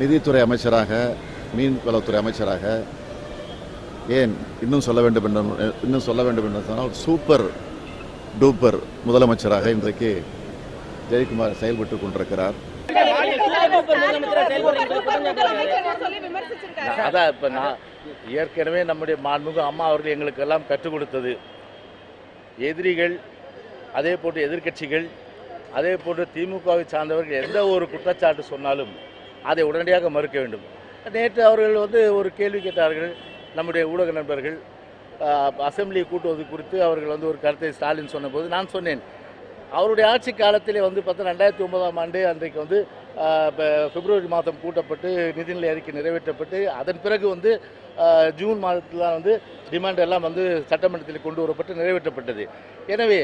நிதித்துறை அமைச்சராக மீன்வளத்துறை அமைச்சராக ஏன் இன்னும் சொல்ல வேண்டும் என்று இன்னும் சொல்ல வேண்டும் என்று சொன்னால் சூப்பர் டூப்பர் முதலமைச்சராக இன்றைக்கு ஜெயக்குமார் செயல்பட்டு கொண்டிருக்கிறார். அதான் இப்போ நான் ஏற்கனவே நம்முடைய மாண்புமிகு அம்மா அவர்கள் எங்களுக்கு எல்லாம் கற்றுக் கொடுத்தது. எதிரிகள் அதே போன்று எதிர்க்கட்சிகள் அதே போன்று திமுகவை சார்ந்தவர்கள் எந்த ஒரு குற்றச்சாட்டு சொன்னாலும் அதை உடனடியாக மறுக்க வேண்டும். நேற்று அவர்கள் வந்து ஒரு கேள்வி கேட்டார்கள் நம்முடைய ஊடக நண்பர்கள் அசம்பிளியை அசெம்பிளி கூட்டுவது குறித்து அவர்கள் வந்து ஒரு கருத்தை ஸ்டாலின் சொன்னபோது நான் சொன்னேன். அவருடைய ஆட்சி காலத்திலே வந்து பார்த்தா ரெண்டாயிரத்தி ஒன்பதாம் ஆண்டு அன்றைக்கு வந்து பிப்ரவரி மாதம் கூட்டப்பட்டு நிதிநிலை அறிக்கை நிறைவேற்றப்பட்டு அதன் பிறகு வந்து ஜூன் மாதத்தில் வந்து டிமாண்ட் எல்லாம் வந்து சட்டமன்றத்தில் கொண்டு வரப்பட்டு நிறைவேற்றப்பட்டது. எனவே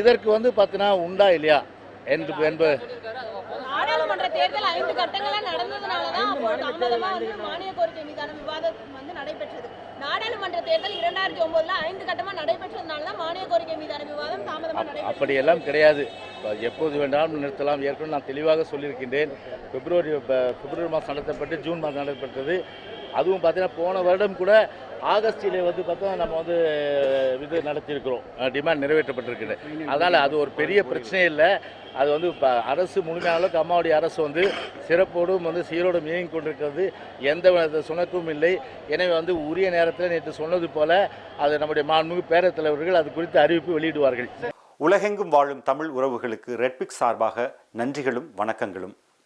இதற்கு வந்து பார்த்தீங்கன்னா உண்டா இல்லையா? என்று நாடாளுமன்ற தேர்தல் ஐந்து கட்டங்களா நடந்ததுனாலதான் அப்போ தாமதமா வந்து மானிய கோரிக்கை மீதான விவாதம் வந்து நடைபெற்றது. நாடாளுமன்ற தேர்தல் இரண்டாயிரத்தி ஒன்பதுல ஐந்து கட்டமா நடைபெற்றதுனாலதான் மானிய கோரிக்கை மீதான விவாதம் தாமதமா நடைபெற்றது. அப்படியெல்லாம் கிடையாது. எப்போது வேண்டாலும் நிறுத்தலாம். ஏற்கனவே நான் தெளிவாக சொல்லியிருக்கின்றேன். பிப்ரவரி பிப்ரவரி மாதம் நடத்தப்பட்டு ஜூன் மாதம் நடத்தப்பட்டது. அதுவும் பார்த்தீங்கன்னா போன வருடம் கூட ஆகஸ்டிலே வந்து பார்த்தா நம்ம வந்து இது நடத்தியிருக்கிறோம். டிமாண்ட் நிறைவேற்றப்பட்டிருக்குது அதனால் அது ஒரு பெரிய பிரச்சனை இல்லை. அது வந்து இப்போ அரசு முழுமையான அளவுக்கு அம்மாவுடைய அரசு வந்து சிறப்போடும் வந்து சீரோடும் இயங்கிக் கொண்டிருக்கிறது. எந்த வித சுணக்கமும் இல்லை. எனவே வந்து உரிய நேரத்தில் நேற்று சொன்னது போல அது நம்முடைய மாண்புமிகு பேரத்தலைவர்கள் அது குறித்து அறிவிப்பு வெளியிடுவார்கள். உலகெங்கும் வாழும் தமிழ் உறவுகளுக்கு ரெட்பிக் சார்பாக நன்றிகளும் வணக்கங்களும்.